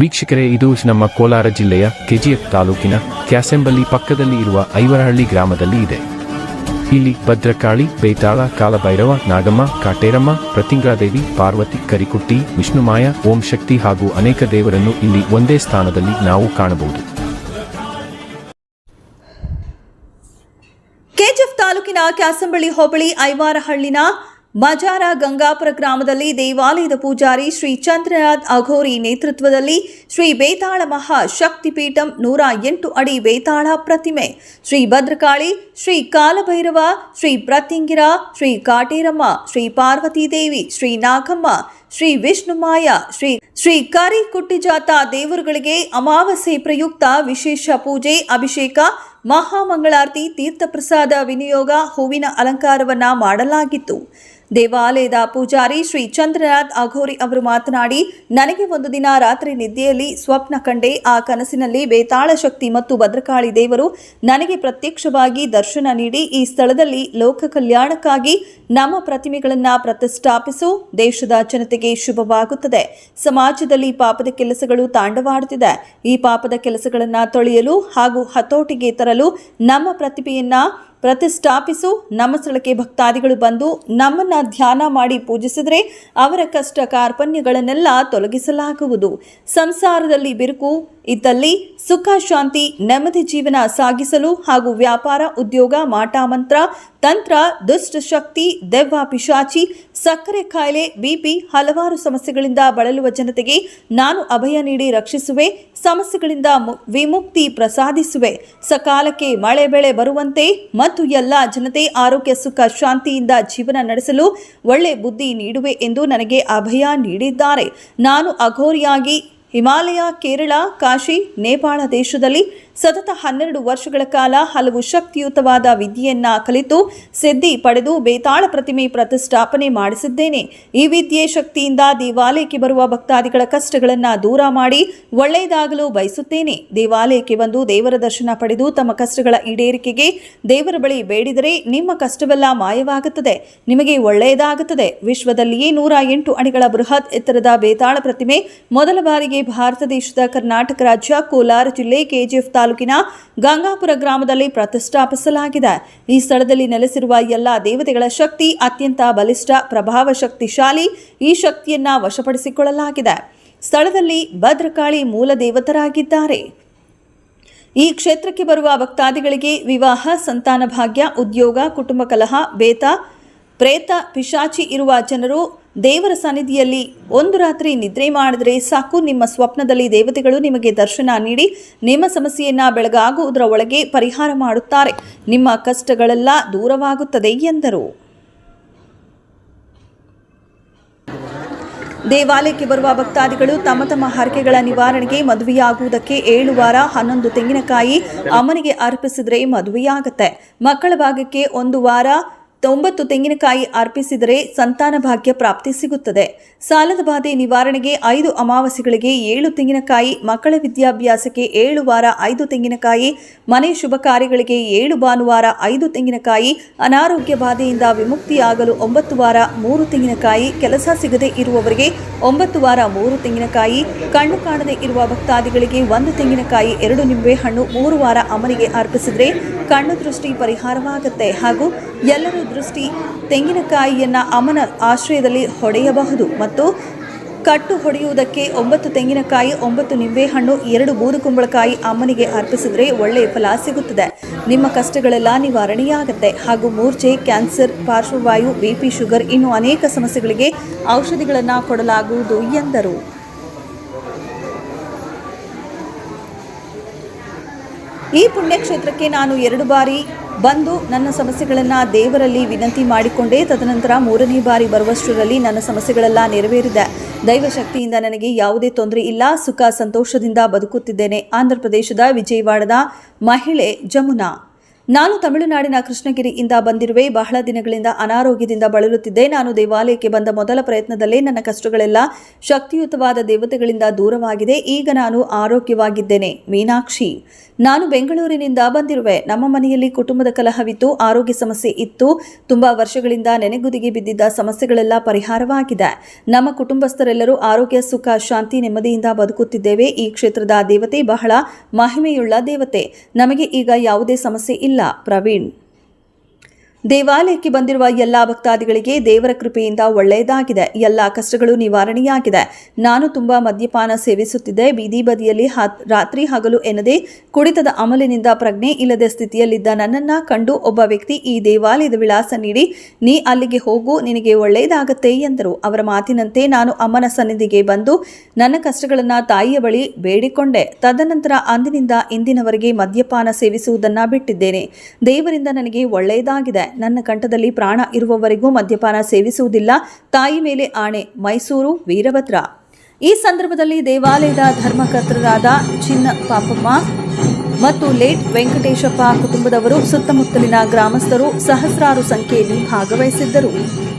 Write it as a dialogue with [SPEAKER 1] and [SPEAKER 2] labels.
[SPEAKER 1] ವೀಕ್ಷಕರೇ, ಇದು ನಮ್ಮ ಕೋಲಾರ ಜಿಲ್ಲೆಯ ಕೆಜಿಎಫ್ ತಾಲೂಕಿನ ಕ್ಯಾಸೆಂಬಲ್ಲಿ ಪಕ್ಕದಲ್ಲಿ ಇರುವ ಐವರಹಳ್ಳಿ ಗ್ರಾಮದಲ್ಲಿ ಇದೆ. ಇಲ್ಲಿ ಭದ್ರಕಾಳಿ, ಬೇತಾಳ, ಕಾಲಭೈರವ, ನಾಗಮ್ಮ, ಕಾಟೇರಮ್ಮ, ಪ್ರತಿಂಗಾದೇವಿ, ಪಾರ್ವತಿ, ಕರಿಕುಟ್ಟಿ, ವಿಷ್ಣುಮಾಯ, ಓಂ ಶಕ್ತಿ ಹಾಗೂ ಅನೇಕ ದೇವರನ್ನು ಇಲ್ಲಿ ಒಂದೇ ಸ್ಥಾನದಲ್ಲಿ ನಾವು ಕಾಣಬಹುದು.
[SPEAKER 2] ಕೆಜಿಎಫ್ ತಾಲೂಕಿನ ಕ್ಯಾಸಂಬಳ್ಳಿ ಹೋಬಳಿ ಐವಾರಹಳ್ಳಿನ ಮಜಾರ ಗಂಗಾಪುರ ಗ್ರಾಮದಲ್ಲಿ ದೇವಾಲಯದ ಪೂಜಾರಿ ಶ್ರೀ ಚಂದ್ರನಾಥ್ ಅಘೋರಿ ನೇತೃತ್ವದಲ್ಲಿ ಶ್ರೀ ಬೇತಾಳ ಮಹಾ ಶಕ್ತಿಪೀಠಂ ನೂರ ಎಂಟು ಅಡಿ ಬೇತಾಳ ಪ್ರತಿಮೆ. ಶ್ರೀ ಭದ್ರಕಾಳಿ, ಶ್ರೀ ಕಾಲಭೈರವ, ಶ್ರೀ ಪ್ರತಿಂಗಿರ, ಶ್ರೀ ಕಾಟೇರಮ್ಮ, ಶ್ರೀ ಪಾರ್ವತಿ ದೇವಿ, ಶ್ರೀ ನಾಗಮ್ಮ, ಶ್ರೀ ವಿಷ್ಣುಮಾಯ ಶ್ರೀ ಶ್ರೀ ಕರಿ ಕುಟ್ಟಿಜಾತ ದೇವರುಗಳಿಗೆ ಅಮಾವಾಸ್ಯೆ ಪ್ರಯುಕ್ತ ವಿಶೇಷ ಪೂಜೆ, ಅಭಿಷೇಕ ಮಹಾಮಂಗಳಾರತಿ, ತೀರ್ಥಪ್ರಸಾದ ವಿನಿಯೋಗ, ಹೂವಿನ ಅಲಂಕಾರವನ್ನ ಮಾಡಲಾಗಿತ್ತು. ದೇವಾಲಯದ ಪೂಜಾರಿ ಶ್ರೀ ಚಂದ್ರನಾಥ್ ಅಘೋರಿ ಅವರು ಮಾತನಾಡಿ, ನನಗೆ ಒಂದು ದಿನ ರಾತ್ರಿ ನಿದ್ದೆಯಲ್ಲಿ ಸ್ವಪ್ನ ಕಂಡೆ, ಆ ಕನಸಿನಲ್ಲಿ ಬೇತಾಳ ಶಕ್ತಿ ಮತ್ತು ಭದ್ರಕಾಳಿ ದೇವರು ನನಗೆ ಪ್ರತ್ಯಕ್ಷವಾಗಿ ದರ್ಶನ ನೀಡಿ, ಈ ಸ್ಥಳದಲ್ಲಿ ಲೋಕ ಕಲ್ಯಾಣಕ್ಕಾಗಿ ನಮ್ಮ ಪ್ರತಿಮೆಗಳನ್ನು ಪ್ರತಿಷ್ಠಾಪಿಸು, ದೇಶದ ಜನತೆಗೆ ಶುಭವಾಗುತ್ತದೆ. ಸಮಾಜದಲ್ಲಿ ಪಾಪದ ಕೆಲಸಗಳು ತಾಂಡವಾಡುತ್ತಿದೆ. ಈ ಪಾಪದ ಕೆಲಸಗಳನ್ನು ತೊಳೆಯಲು ಹಾಗೂ ಹತೋಟಿಗೆ ತರಲು ನಮ್ಮ ಪ್ರತಿಭೆಯನ್ನ ಪ್ರತಿಷ್ಠಾಪಿಸು. ನಮ್ಮ ಸ್ಥಳಕ್ಕೆ ಭಕ್ತಾದಿಗಳು ಬಂದು ನಮ್ಮನ್ನ ಧ್ಯಾನ ಮಾಡಿ ಪೂಜಿಸಿದರೆ ಅವರ ಕಷ್ಟ ಕಾರ್ಪಣ್ಯಗಳನ್ನೆಲ್ಲ ತೊಲಗಿಸಲಾಗುವುದು. ಸಂಸಾರದಲ್ಲಿ ಬಿರುಕು ಇದ್ದಲ್ಲಿ ಸುಖ, ಶಾಂತಿ, ನೆಮ್ಮದಿ ಜೀವನ ಸಾಗಿಸಲು ಹಾಗೂ ವ್ಯಾಪಾರ, ಉದ್ಯೋಗ, ಮಾಟ ಮಂತ್ರ, ತಂತ್ರ ದುಷ್ಟಶಕ್ತಿ ದೆವ್ವ ಪಿಶಾಚಿ, ಸಕ್ಕರೆ ಕಾಯಿಲೆ ಬಿಪಿ ಹಲವಾರು ಸಮಸ್ಯೆಗಳಿಂದ ಬಳಲುವ ಜನತೆಗೆ ನಾನು ಅಭಯ ನೀಡಿ ರಕ್ಷಿಸುವೆ, ಸಮಸ್ಯೆಗಳಿಂದ ವಿಮುಕ್ತಿ ಪ್ರಸಾದಿಸುವೆ. ಸಕಾಲಕ್ಕೆ ಮಳೆ ಬೆಳೆ ಬರುವಂತೆ ಎಲ್ಲ ಜನತೆ ಆರೋಗ್ಯ, ಸುಖ, ಶಾಂತಿಯಿಂದ ಜೀವನ ನಡೆಸಲು ಒಳ್ಳೆ ಬುದ್ಧಿ ನೀಡುವೆ ಎಂದು ನನಗೆ ಅಭಯ ನೀಡಿದ್ದಾರೆ. ನಾನು ಅಘೋರಿಯಾಗಿ ಹಿಮಾಲಯ, ಕೇರಳ, ಕಾಶಿ, ನೇಪಾಳ ದೇಶದಲ್ಲಿ ಸತತ ಹನ್ನೆರಡು ವರ್ಷಗಳ ಕಾಲ ಹಲವು ಶಕ್ತಿಯುತವಾದ ವಿದ್ಯೆಯನ್ನ ಕಲಿತು ಸಿದ್ಧಿ ಪಡೆದು ಬೇತಾಳ ಪ್ರತಿಮೆ ಪ್ರತಿಷ್ಠಾಪನೆ ಮಾಡಿಸಿದ್ದೇನೆ. ಈ ವಿದ್ಯೆ ಶಕ್ತಿಯಿಂದ ದೇವಾಲಯಕ್ಕೆ ಬರುವ ಭಕ್ತಾದಿಗಳ ಕಷ್ಟಗಳನ್ನು ದೂರ ಮಾಡಿ ಒಳ್ಳೆಯದಾಗಲು ಬಯಸುತ್ತೇನೆ. ದೇವಾಲಯಕ್ಕೆ ಬಂದು ದೇವರ ದರ್ಶನ ಪಡೆದು ತಮ್ಮ ಕಷ್ಟಗಳ ಈಡೇರಿಕೆಗೆ ದೇವರ ಬಳಿ ಬೇಡಿದರೆ ನಿಮ್ಮ ಕಷ್ಟವೆಲ್ಲ ಮಾಯವಾಗುತ್ತದೆ. ನಿಮಗೆ ಒಳ್ಳೆಯದಾಗುತ್ತದೆ. ವಿಶ್ವದಲ್ಲಿಯೇ ನೂರ ಎಂಟು ಅಡಿಗಳ ಬೃಹತ್ ಎತ್ತರದ ಬೇತಾಳ ಪ್ರತಿಮೆ ಮೊದಲ ಬಾರಿಗೆ ಭಾರತ ದೇಶದ ಕರ್ನಾಟಕ ರಾಜ್ಯ ಕೋಲಾರ ಜಿಲ್ಲೆ ಕೆಜಿಎಫ್ ತಾಲೂಕಿನ ಗಂಗಾಪುರ ಗ್ರಾಮದಲ್ಲಿ ಪ್ರತಿಷ್ಠಾಪಿಸಲಾಗಿದೆ. ಈ ಸ್ಥಳದಲ್ಲಿ ನೆಲೆಸಿರುವ ಎಲ್ಲ ದೇವತೆಗಳ ಶಕ್ತಿ ಅತ್ಯಂತ ಬಲಿಷ್ಠ ಪ್ರಭಾವ ಶಕ್ತಿಶಾಲಿ ಈ ಶಕ್ತಿಯನ್ನ ವಶಪಡಿಸಿಕೊಳ್ಳಲಾಗಿದೆ. ಸ್ಥಳದಲ್ಲಿ ಭದ್ರಕಾಳಿ ಮೂಲ ದೇವತರಾಗಿದ್ದಾರೆ ಈ ಕ್ಷೇತ್ರಕ್ಕೆ ಬರುವ ಭಕ್ತಾದಿಗಳಿಗೆ ವಿವಾಹ, ಸಂತಾನ ಭಾಗ್ಯ, ಉದ್ಯೋಗ, ಕುಟುಂಬ ಕಲಹ, ಬೇತ, ಪ್ರೇತ, ಪಿಶಾಚಿ ಇರುವ ಜನರು ದೇವರ ಸನ್ನಿಧಿಯಲ್ಲಿ ಒಂದು ರಾತ್ರಿ ನಿದ್ರೆ ಮಾಡಿದರೆ ಸಾಕು. ನಿಮ್ಮ ಸ್ವಪ್ನದಲ್ಲಿ ದೇವತೆಗಳು ನಿಮಗೆ ದರ್ಶನ ನೀಡಿ, ನಿಮ್ಮ ಸಮಸ್ಯೆಯನ್ನು ಬೆಳಗಾಗುವುದರ ಒಳಗೆ ಪರಿಹಾರ ಮಾಡುತ್ತಾರೆ. ನಿಮ್ಮ ಕಷ್ಟಗಳೆಲ್ಲ ದೂರವಾಗುತ್ತದೆ ಎಂದರು. ದೇವಾಲಯಕ್ಕೆ ಬರುವ ಭಕ್ತಾದಿಗಳು ತಮ್ಮ ತಮ್ಮ ಹರಕೆಗಳ ನಿವಾರಣೆಗೆ ಮದುವೆಯಾಗುವುದಕ್ಕೆ ಏಳು ವಾರ ಹನ್ನೊಂದು ತೆಂಗಿನಕಾಯಿ ಅಮ್ಮನಿಗೆ ಅರ್ಪಿಸಿದರೆ ಮದುವೆಯಾಗತ್ತೆ. ಮಕ್ಕಳ ಭಾಗಕ್ಕೆ ಒಂದು ವಾರ ತೊಂಬತ್ತು ತೆಂಗಿನಕಾಯಿ ಅರ್ಪಿಸಿದರೆ ಸಂತಾನ ಭಾಗ್ಯ ಪ್ರಾಪ್ತಿ ಸಿಗುತ್ತದೆ. ಸಾಲದ ಬಾಧೆ ನಿವಾರಣೆಗೆ ಐದು ಅಮಾವಾಸ್ಯೆಗಳಿಗೆ ಏಳು ತೆಂಗಿನಕಾಯಿ, ಮಕ್ಕಳ ವಿದ್ಯಾಭ್ಯಾಸಕ್ಕೆ ಏಳು ವಾರ ಐದು ತೆಂಗಿನಕಾಯಿ, ಮನೆ ಶುಭ ಕಾರ್ಯಗಳಿಗೆ ಏಳು ಭಾನುವಾರ ಐದು ತೆಂಗಿನಕಾಯಿ, ಅನಾರೋಗ್ಯ ಬಾಧೆಯಿಂದ ವಿಮುಕ್ತಿಯಾಗಲು ಒಂಬತ್ತು ವಾರ ಮೂರು ತೆಂಗಿನಕಾಯಿ, ಕೆಲಸ ಸಿಗದೆ ಇರುವವರಿಗೆ ಒಂಬತ್ತು ವಾರ ಮೂರು ತೆಂಗಿನಕಾಯಿ, ಕಣ್ಣು ಕಾಣದೆ ಇರುವ ಭಕ್ತಾದಿಗಳಿಗೆ ಒಂದು ತೆಂಗಿನಕಾಯಿ, ಎರಡು ನಿಂಬೆ ಹಣ್ಣು ಮೂರು ವಾರ ಅಮಲಿಗೆ ಅರ್ಪಿಸಿದರೆ ಕಣ್ಣು ದೃಷ್ಟಿ ಪರಿಹಾರವಾಗುತ್ತೆ. ಹಾಗೂ ಎಲ್ಲರ ದೃಷ್ಟಿ ತೆಂಗಿನಕಾಯಿಯನ್ನು ಅಮನ ಆಶ್ರಯದಲ್ಲಿ ಹೊಡೆಯಬಹುದು ಮತ್ತು ಕಟ್ಟು ಹೊಡೆಯುವುದಕ್ಕೆ ಒಂಬತ್ತು ತೆಂಗಿನಕಾಯಿ, ಒಂಬತ್ತು ನಿಂಬೆಹಣ್ಣು, ಎರಡು ಬೂದುಕುಂಬಳಕಾಯಿ ಅಮ್ಮನಿಗೆ ಅರ್ಪಿಸಿದರೆ ಒಳ್ಳೆಯ ಫಲ ಸಿಗುತ್ತದೆ. ನಿಮ್ಮ ಕಷ್ಟಗಳೆಲ್ಲ ನಿವಾರಣೆಯಾಗುತ್ತೆ. ಹಾಗೂ ಮೂರ್ಛೆ, ಕ್ಯಾನ್ಸರ್, ಪಾರ್ಶ್ವವಾಯು ಬಿಪಿ ಶುಗರ್ ಇನ್ನು ಅನೇಕ ಸಮಸ್ಯೆಗಳಿಗೆ ಔಷಧಿಗಳನ್ನು ಕೊಡಲಾಗುವುದು ಎಂದರು. ಈ ಪುಣ್ಯಕ್ಷೇತ್ರಕ್ಕೆ ನಾನು ಎರಡು ಬಾರಿ ಬಂದು ನನ್ನ ಸಮಸ್ಯೆಗಳನ್ನು ದೇವರಲ್ಲಿ ವಿನಂತಿ ಮಾಡಿಕೊಂಡೆ. ತದನಂತರ ಮೂರನೇ ಬಾರಿ ಬರುವಷ್ಟರಲ್ಲಿ ನನ್ನ ಸಮಸ್ಯೆಗಳೆಲ್ಲ ನೆರವೇರಿದೆ. ದೈವಶಕ್ತಿಯಿಂದ ನನಗೆ ಯಾವುದೇ ತೊಂದರೆ ಇಲ್ಲ. ಸುಖ, ಸಂತೋಷದಿಂದ ಬದುಕುತ್ತಿದ್ದೇನೆ. ಆಂಧ್ರ ಪ್ರದೇಶದ ವಿಜಯವಾಡದ ಮಹಿಳೆ ಜಮುನಾ. ನಾನು ತಮಿಳುನಾಡಿನ ಕೃಷ್ಣಗಿರಿಯಿಂದ ಬಂದಿರುವೆ. ಬಹಳ ದಿನಗಳಿಂದ ಅನಾರೋಗ್ಯದಿಂದ ಬಳಲುತ್ತಿದ್ದೆ. ನಾನು ದೇವಾಲಯಕ್ಕೆ ಬಂದ ಮೊದಲ ಪ್ರಯತ್ನದಲ್ಲೇ ನನ್ನ ಕಷ್ಟಗಳೆಲ್ಲ ಶಕ್ತಿಯುತವಾದ ದೇವತೆಗಳಿಂದ ದೂರವಾಗಿದೆ. ಈಗ ನಾನು ಆರೋಗ್ಯವಾಗಿದ್ದೇನೆ. ಮೀನಾಕ್ಷಿ, ನಾನು ಬೆಂಗಳೂರಿನಿಂದ ಬಂದಿರುವೆ. ನಮ್ಮ ಮನೆಯಲ್ಲಿ ಕುಟುಂಬದ ಕಲಹವಿತ್ತು, ಆರೋಗ್ಯ ಸಮಸ್ಯೆ ಇತ್ತು. ತುಂಬಾ ವರ್ಷಗಳಿಂದ ನೆನೆಗುದಿಗೆ ಬಿದ್ದಿದ್ದ ಸಮಸ್ಯೆಗಳೆಲ್ಲ ಪರಿಹಾರವಾಗಿದೆ. ನಮ್ಮ ಕುಟುಂಬಸ್ಥರೆಲ್ಲರೂ ಆರೋಗ್ಯ, ಸುಖ, ಶಾಂತಿ, ನೆಮ್ಮದಿಯಿಂದ ಬದುಕುತ್ತಿದ್ದೇವೆ. ಈ ಕ್ಷೇತ್ರದ ದೇವತೆ ಬಹಳ ಮಹಿಮೆಯುಳ್ಳ ದೇವತೆ. ನಮಗೆ ಈಗ ಯಾವುದೇ ಸಮಸ್ಯೆ ಇಲ್ಲ. प्रवीण ದೇವಾಲಯಕ್ಕೆ ಬಂದಿರುವ ಎಲ್ಲ ಭಕ್ತಾದಿಗಳಿಗೆ ದೇವರ ಕೃಪೆಯಿಂದ ಒಳ್ಳೆಯದಾಗಿದೆ. ಎಲ್ಲ ಕಷ್ಟಗಳು ನಿವಾರಣೆಯಾಗಿದೆ. ನಾನು ತುಂಬಾ ಮದ್ಯಪಾನ ಸೇವಿಸುತ್ತಿದ್ದೆ. ಬೀದಿ ಬದಿಯಲ್ಲಿ ರಾತ್ರಿ ಹಗಲು ಎನ್ನದೇ ಕುಡಿತದ ಅಮಲಿನಿಂದ ಪ್ರಜ್ಞೆ ಇಲ್ಲದ ಸ್ಥಿತಿಯಲ್ಲಿದ್ದ ನನ್ನನ್ನ ಕಂಡು ಒಬ್ಬ ವ್ಯಕ್ತಿ ಈ ದೇವಾಲಯದ ವಿಳಾಸ ನೀಡಿ, ನೀ ಅಲ್ಲಿಗೆ ಹೋಗು, ನಿನಗೆ ಒಳ್ಳೆಯದಾಗತ್ತೆ ಎಂದರು. ಅವರ ಮಾತಿನಂತೆ ನಾನು ಅಮ್ಮನ ಸನ್ನಿಧಿಗೆ ಬಂದು ನನ್ನ ಕಷ್ಟಗಳನ್ನು ತಾಯಿಯ ಬಳಿ ಬೇಡಿಕೊಂಡೆ. ತದನಂತರ ಅಂದಿನಿಂದ ಇಂದಿನವರೆಗೆ ಮದ್ಯಪಾನ ಸೇವಿಸುವುದನ್ನ ಬಿಟ್ಟಿದ್ದೇನೆ. ದೇವರಿಂದ ನನಗೆ ಒಳ್ಳೆಯದಾಗಿದೆ. ನನ್ನ ಕಂಠದಲ್ಲಿ ಪ್ರಾಣ ಇರುವವರೆಗೂ ಮದ್ಯಪಾನ ಸೇವಿಸುವುದಿಲ್ಲ. ತಾಯಿ ಮೇಲೆ ಆಣೆ. ಮೈಸೂರು ವೀರಭದ್ರ. ಈ ಸಂದರ್ಭದಲ್ಲಿ ದೇವಾಲಯದ ಧರ್ಮಕರ್ತರಾದ ಚಿನ್ನ ಪಾಪಮ್ಮ ಮತ್ತು ಲೇಟ್ ವೆಂಕಟೇಶಪ್ಪ ಕುಟುಂಬದವರು ಸುತ್ತಮುತ್ತಲಿನ ಗ್ರಾಮಸ್ಥರು ಸಹಸ್ರಾರು ಸಂಖ್ಯೆಯಲ್ಲಿ ಭಾಗವಹಿಸಿದ್ದರು.